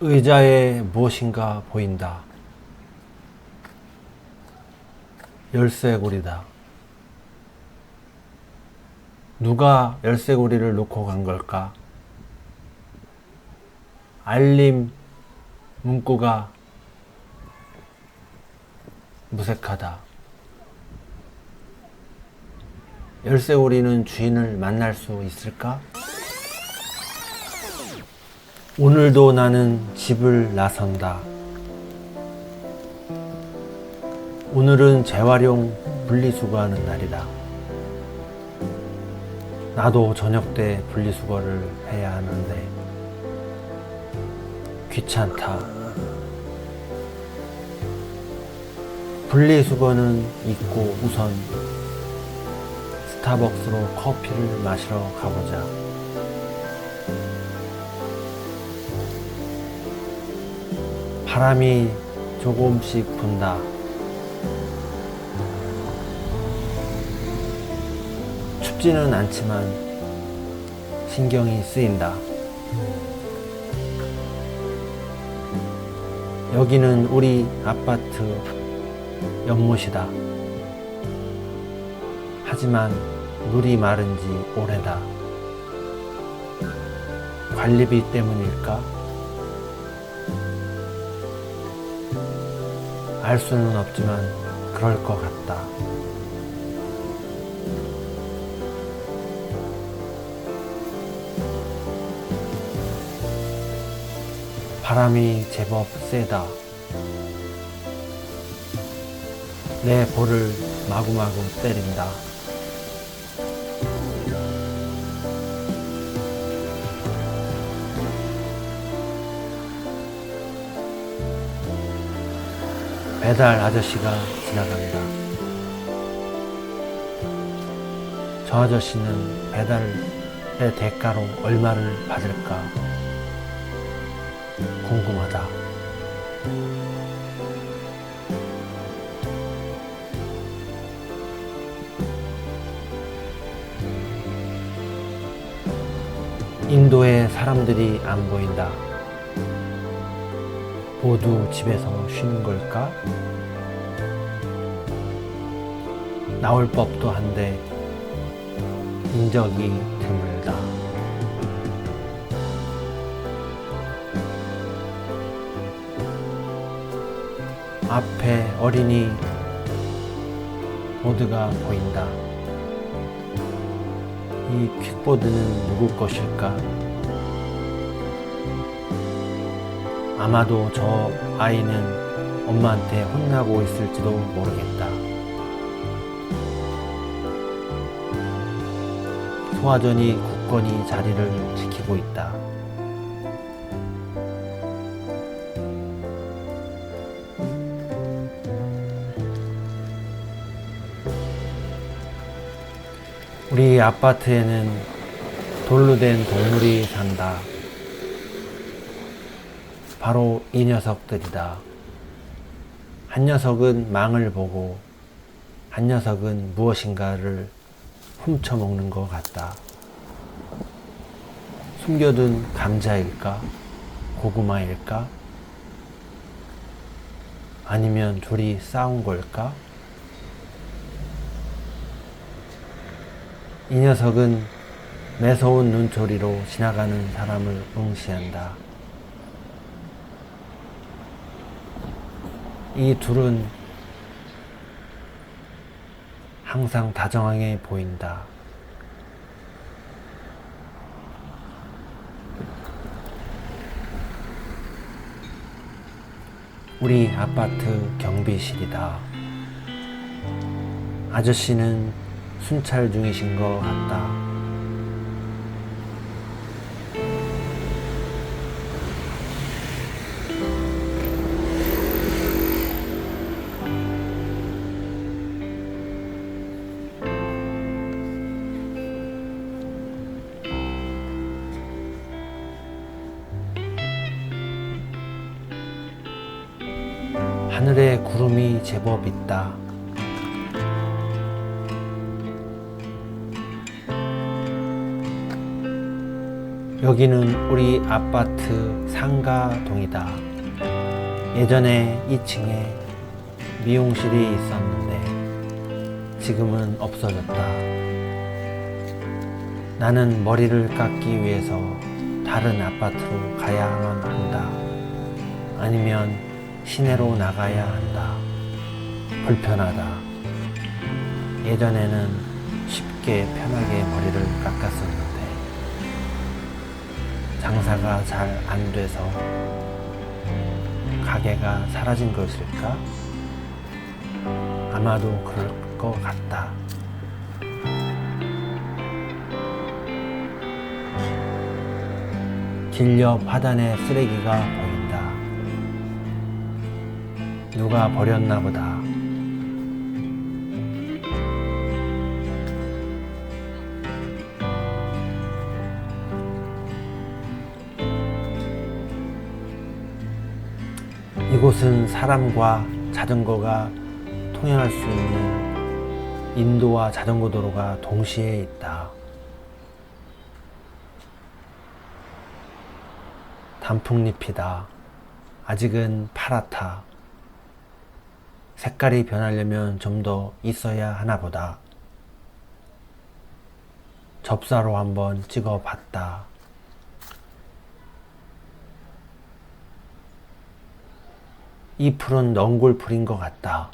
의자에 무엇인가 보인다. 열쇠고리다. 누가 열쇠고리를 놓고 간 걸까? 알림 문구가 무색하다. 열쇠고리는 주인을 만날 수 있을까? 오늘도 나는 집을 나선다. 오늘은 재활용 분리수거하는 날이다. 나도 저녁 때 분리수거를 해야 하는데 귀찮다. 분리수거는 있고 우선 스타벅스로 커피를 마시러 가보자. 바람이 조금씩 분다. 춥지는 않지만 신경이 쓰인다. 여기는 우리 아파트 연못이다. 하지만 물이 마른 지 오래다. 관리비 때문일까? 알 수는 없지만 그럴 것 같다. 바람이 제법 세다. 내 볼을 마구마구 때린다. 배달 아저씨가 지나간다. 저 아저씨는 배달의 대가로 얼마를 받을까 궁금하다. 인도의 사람들이 안 보인다. 모두 집에서 쉬는 걸까? 나올 법도 한데 인적이 드물다. 앞에 어린이 보드가 보인다. 이 퀵보드는 누구 것일까? 아마도 저 아이는 엄마한테 혼나고 있을지도 모르겠다. 소화전이 굳건히 자리를 지키고 있다. 우리 아파트에는 돌로 된 동물이 산다. 바로 이 녀석들이다. 한 녀석은 망을 보고 한 녀석은 무엇인가를 훔쳐먹는 것 같다. 숨겨둔 감자일까? 고구마일까? 아니면 둘이 싸운 걸까? 이 녀석은 매서운 눈초리로 지나가는 사람을 응시한다. 이 둘은 항상 다정하게 보인다. 우리 아파트 경비실이다. 아저씨는 순찰 중이신 것 같다. 여기는 우리 아파트 상가동이다. 예전에 2층에 미용실이 있었는데 지금은 없어졌다. 나는 머리를 깎기 위해서 다른 아파트로 가야만 한다. 아니면 시내로 나가야 한다. 불편하다. 예전에는 쉽게 편하게 머리를 깎았었는데 장사가 잘 안 돼서 가게가 사라진 것일까? 아마도 그럴 것 같다. 길옆 화단에 쓰레기가 보인다. 누가 버렸나 보다. 사람과 자전거가 통행할 수 있는 인도와 자전거 도로가 동시에 있다. 단풍잎이다. 아직은 파랗다. 색깔이 변하려면 좀 더 있어야 하나 보다. 접사로 한번 찍어 봤다. 이 풀은 넝굴풀인 것 같다.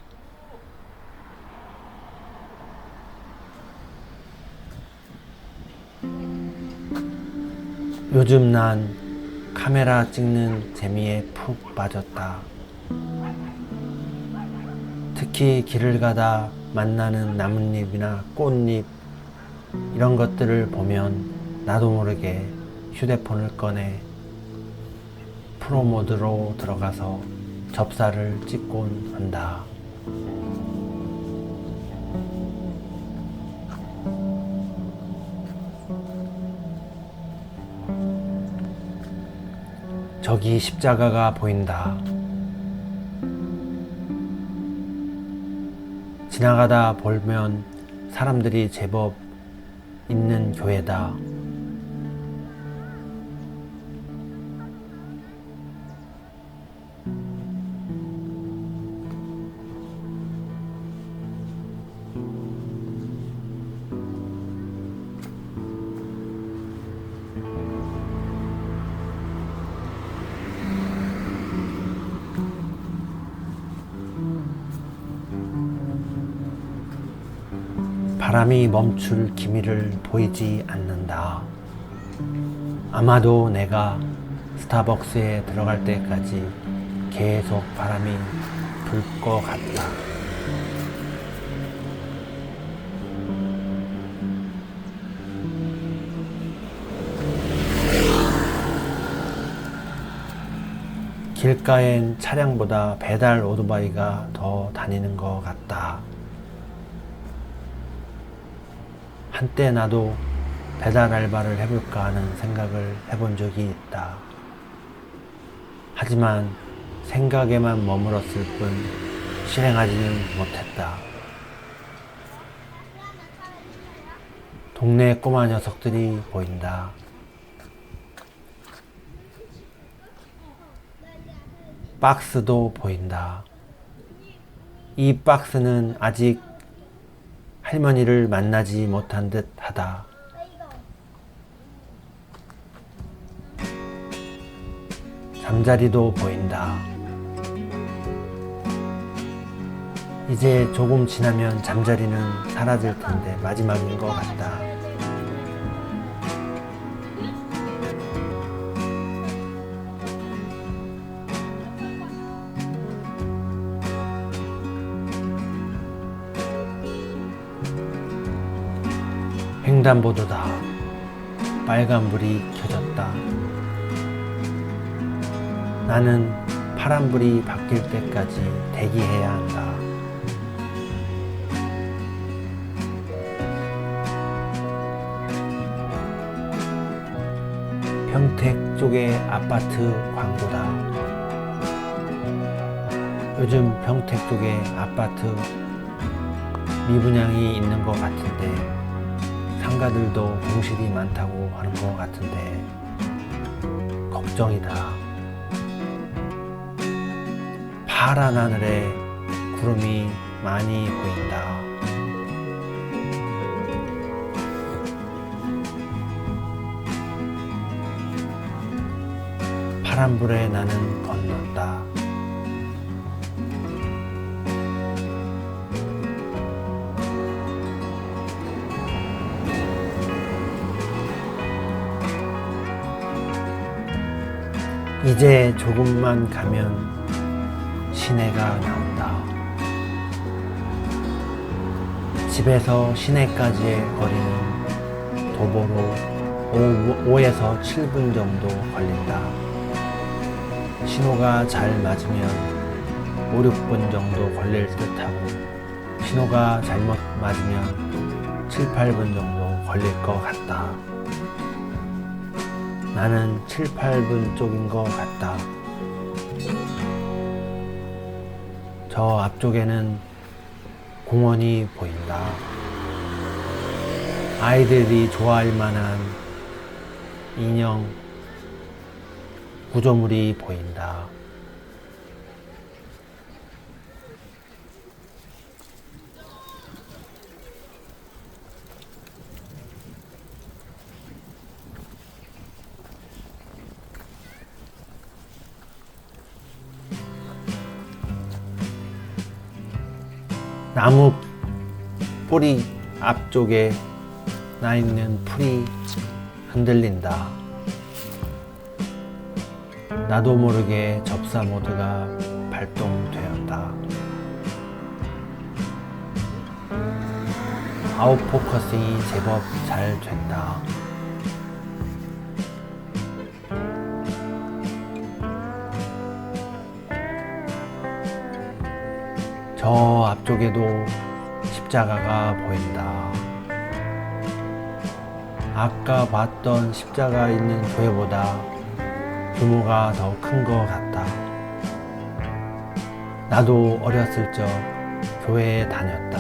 요즘 난 카메라 찍는 재미에 푹 빠졌다. 특히 길을 가다 만나는 나뭇잎이나 꽃잎 이런 것들을 보면 나도 모르게 휴대폰을 꺼내 프로 모드로 들어가서 접사를 찍곤 한다. 저기 십자가가 보인다. 지나가다 보면 사람들이 제법 있는 교회다. 바람이 멈출 기미를 보이지 않는다. 아마도 내가 스타벅스에 들어갈 때까지 계속 바람이 불 것 같다. 길가엔 차량보다 배달 오토바이가 더 다니는 것 같다. 한때 나도 배달 알바를 해볼까 하는 생각을 해본 적이 있다. 하지만 생각에만 머물었을 뿐 실행하지는 못했다. 동네 꼬마 녀석들이 보인다. 박스도 보인다. 이 박스는 아직 할머니를 만나지 못한 듯 하다. 잠자리도 보인다. 이제 조금 지나면 잠자리는 사라질 텐데 마지막인 것 같다. 횡단보도다. 빨간불이 켜졌다. 나는 파란불이 바뀔 때까지 대기해야 한다. 평택 쪽의 아파트 광고다. 요즘 평택 쪽에 아파트 미분양이 있는 것 같은데 상가들도 공실이 많다고 하는 것 같은데 걱정이다. 파란 하늘에 구름이 많이 보인다. 파란 불에 나는 이제 조금만 가면 시내가 나온다. 집에서 시내까지의 거리는 도보로 5에서 7분 정도 걸린다. 신호가 잘 맞으면 5, 6분 정도 걸릴 듯 하고 신호가 잘못 맞으면 7, 8분 정도 걸릴 것 같다. 나는 7, 8분 쪽인 것 같다. 저 앞쪽에는 공원이 보인다. 아이들이 좋아할 만한 인형 구조물이 보인다. 나무 뿌리 앞쪽에 나 있는 풀이 흔들린다. 나도 모르게 접사 모드가 발동되었다. 아웃 포커싱이 제법 잘 된다. 저 앞쪽에도 십자가가 보인다. 아까 봤던 십자가 있는 교회보다 규모가 더 큰 것 같다. 나도 어렸을 적 교회에 다녔다.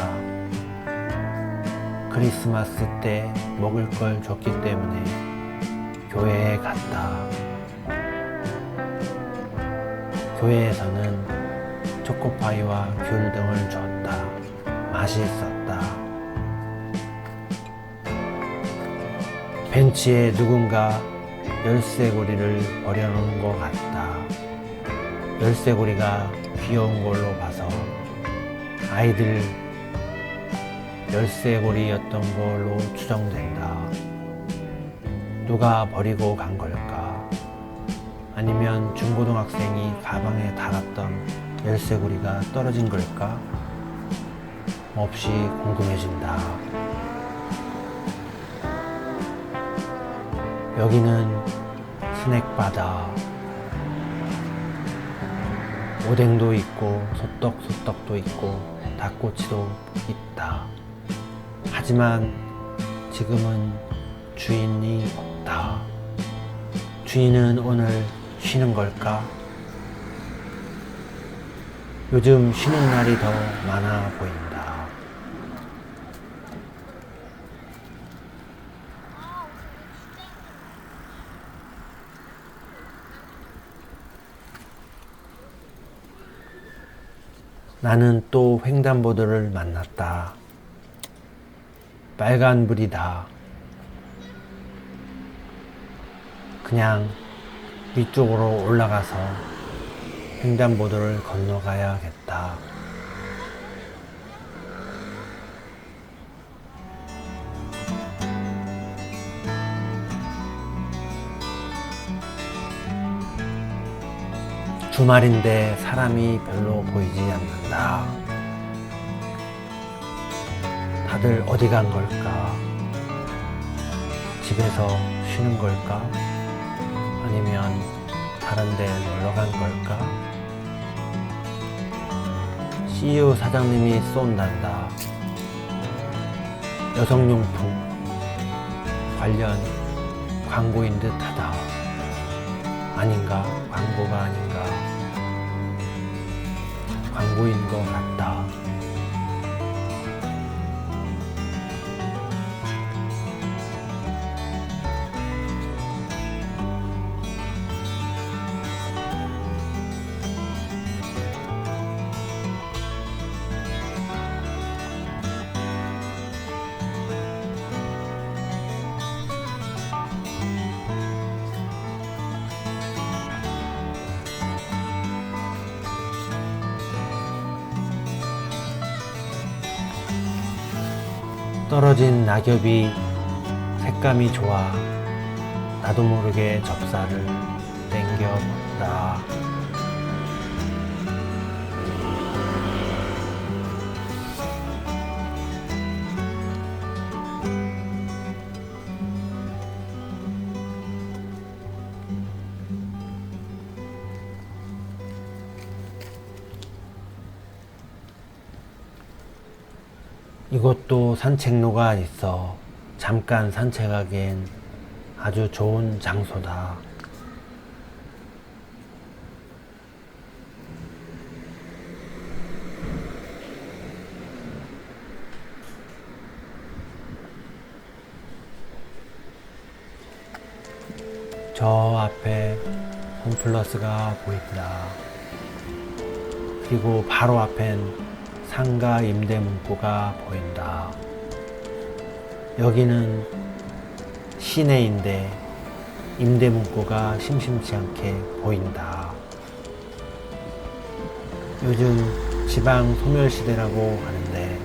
크리스마스 때 먹을 걸 줬기 때문에 교회에 갔다. 교회에서는 초코파이와 귤 등을 줬다. 맛있었다. 벤치에 누군가 열쇠고리를 버려놓은 것 같다. 열쇠고리가 귀여운 걸로 봐서 아이들 열쇠고리였던 걸로 추정된다. 누가 버리고 간 걸까? 아니면 중고등학생이 가방에 달았던 열쇠고리가 떨어진 걸까? 몹시 궁금해진다. 여기는 스낵바다. 오뎅도 있고 소떡 소떡도 있고 닭꼬치도 있다. 하지만 지금은 주인이 없다. 주인은 오늘 쉬는 걸까? 요즘 쉬는 날이 더 많아 보인다. 나는 또 횡단보도를 만났다. 빨간불이다. 그냥 위쪽으로 올라가서 횡단보도를 건너가야겠다. 주말인데 사람이 별로 보이지 않는다. 다들 어디 간 걸까? 집에서 쉬는 걸까? 아니면 다른 데 놀러 간 걸까? CEO 사장님이 쏜단다. 여성용품 관련 광고인 듯 하다. 아닌가? 광고가 아닌가? 광고인 것 같다. 떨어진 낙엽이 색감이 좋아 나도 모르게 접사를 땡겨본다. 이곳도 산책로가 있어 잠깐 산책하기엔 아주 좋은 장소다. 저 앞에 홈플러스가 보인다. 그리고 바로 앞엔 상가 임대 문구가 보인다. 여기는 시내인데 임대 문구가 심심치 않게 보인다. 요즘 지방 소멸시대라고 하는데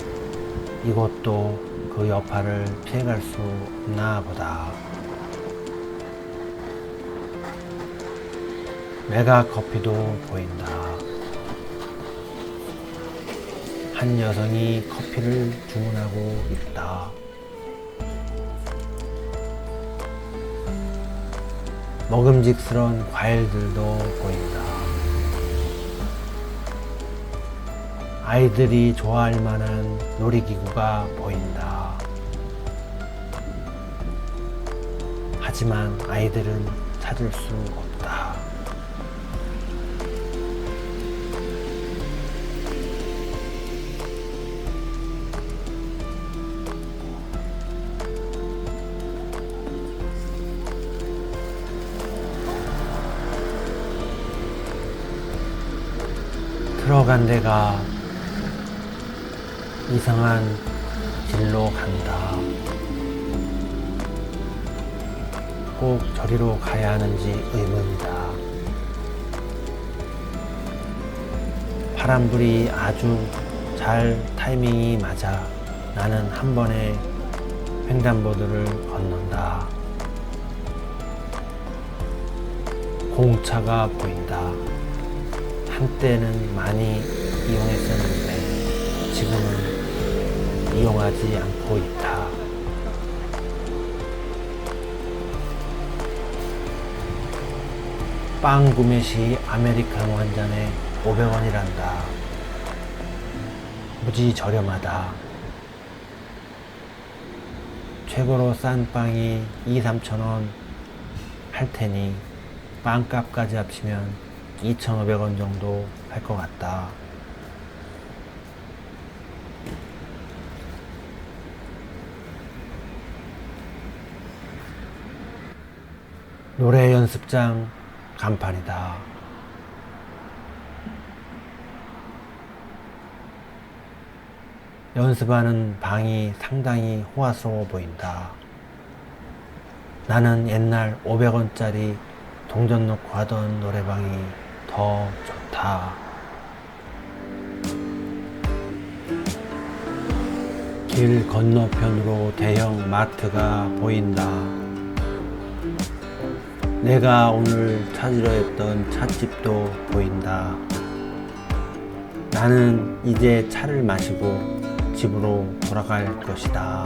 이것도 그 여파를 피해갈 수 없나 보다. 메가 커피도 보인다. 한 여성이 커피를 주문하고 있다. 먹음직스러운 과일들도 보인다. 아이들이 좋아할 만한 놀이기구가 보인다. 하지만 아이들은 찾을 수 없다. 들어간 데가 이상한 길로 간다. 꼭 저리로 가야 하는지 의문이다. 파란불이 아주 잘 타이밍이 맞아 나는 한 번에 횡단보도를 건넌다. 공차가 보인다. 한때는 많이 이용했었는데 지금은 이용하지 않고 있다. 빵 구매 시 아메리카노 한 잔에 500원이란다. 무지 저렴하다. 최고로 싼 빵이 2, 3천 원 할 테니 빵값까지 합치면 2,500원 정도 할 것 같다. 노래 연습장 간판이다. 연습하는 방이 상당히 호화스러워 보인다. 나는 옛날 500원짜리 동전 넣고 하던 노래방이 더 좋다. 길 건너편으로 대형 마트가 보인다. 내가 오늘 찾으려 했던 찻집도 보인다. 나는 이제 차를 마시고 집으로 돌아갈 것이다.